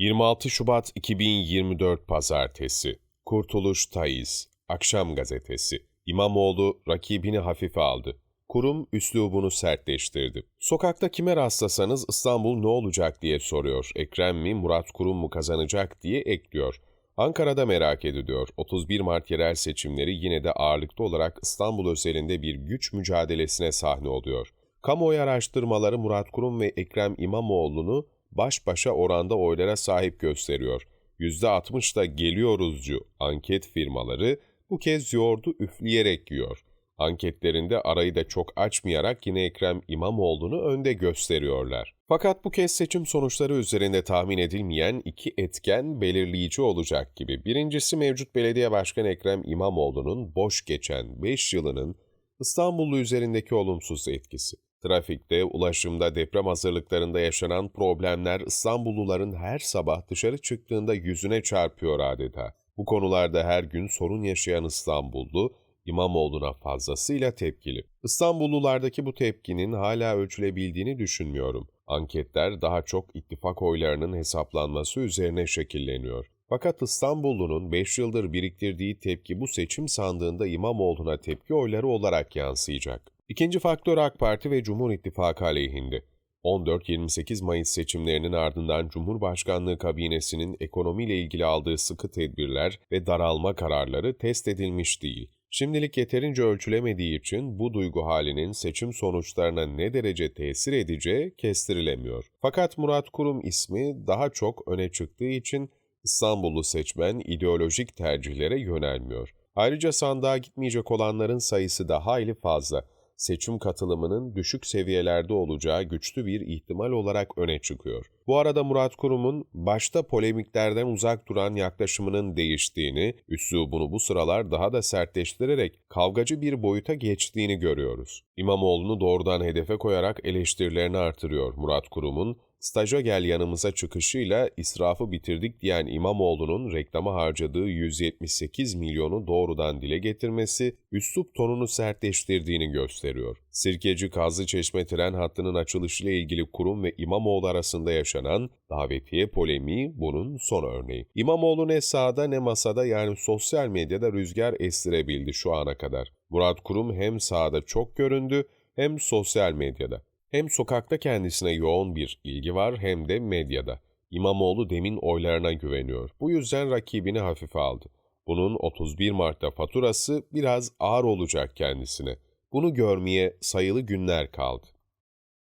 26 Şubat 2024 Pazartesi Kurtuluş Tayiz Akşam Gazetesi İmamoğlu rakibini hafife aldı. Kurum üslubunu sertleştirdi. Sokakta kime rastlasanız İstanbul ne olacak diye soruyor. Ekrem mi Murat Kurum mu kazanacak diye ekliyor. Ankara'da merak ediliyor. 31 Mart yerel seçimleri yine de ağırlıklı olarak İstanbul özelinde bir güç mücadelesine sahne oluyor. Kamuoyu araştırmaları Murat Kurum ve Ekrem İmamoğlu'nu baş başa oranda oylara sahip gösteriyor. %60 da geliyoruzcu anket firmaları bu kez yoğurdu üfleyerek yiyor. Anketlerinde arayı da çok açmayarak yine Ekrem İmamoğlu'nu önde gösteriyorlar. Fakat bu kez seçim sonuçları üzerinde tahmin edilmeyen iki etken belirleyici olacak gibi. Birincisi mevcut belediye başkanı Ekrem İmamoğlu'nun boş geçen 5 yılının İstanbullu üzerindeki olumsuz etkisi. Trafikte, ulaşımda, deprem hazırlıklarında yaşanan problemler İstanbulluların her sabah dışarı çıktığında yüzüne çarpıyor adeta. Bu konularda her gün sorun yaşayan İstanbullu, İmamoğlu'na fazlasıyla tepkili. İstanbullulardaki bu tepkinin hala ölçülebildiğini düşünmüyorum. Anketler daha çok ittifak oylarının hesaplanması üzerine şekilleniyor. Fakat İstanbullunun 5 yıldır biriktirdiği tepki bu seçim sandığında İmamoğlu'na tepki oyları olarak yansıyacak. İkinci faktör AK Parti ve Cumhur İttifakı aleyhinde. 14-28 Mayıs seçimlerinin ardından Cumhurbaşkanlığı kabinesinin ekonomiyle ilgili aldığı sıkı tedbirler ve daralma kararları test edilmiş değil. Şimdilik yeterince ölçülemediği için bu duygu halinin seçim sonuçlarına ne derece tesir edeceği kestirilemiyor. Fakat Murat Kurum ismi daha çok öne çıktığı için İstanbullu seçmen ideolojik tercihlere yönelmiyor. Ayrıca sandığa gitmeyecek olanların sayısı da hayli fazla seçim katılımının düşük seviyelerde olacağı güçlü bir ihtimal olarak öne çıkıyor. Bu arada Murat Kurum'un başta polemiklerden uzak duran yaklaşımının değiştiğini, üslubunu bu sıralar daha da sertleştirerek kavgacı bir boyuta geçtiğini görüyoruz. İmamoğlu'nu doğrudan hedefe koyarak eleştirilerini artırıyor Murat Kurum'un, staja gel yanımıza çıkışıyla israfı bitirdik diyen İmamoğlu'nun reklama harcadığı 178 milyonu doğrudan dile getirmesi, üslup tonunu sertleştirdiğini gösteriyor. Sirkeci Kazlı Çeşme tren hattının açılışıyla ilgili kurum ve İmamoğlu arasında yaşanan davetiye polemiği bunun son örneği. İmamoğlu ne sağda ne masada yani sosyal medyada rüzgar estirebildi şu ana kadar. Murat Kurum hem sahada çok göründü hem sosyal medyada. Hem sokakta kendisine yoğun bir ilgi var hem de medyada. İmamoğlu demin oylarına güveniyor. Bu yüzden rakibini hafife aldı. Bunun 31 Mart'ta faturası biraz ağır olacak kendisine. Bunu görmeye sayılı günler kaldı.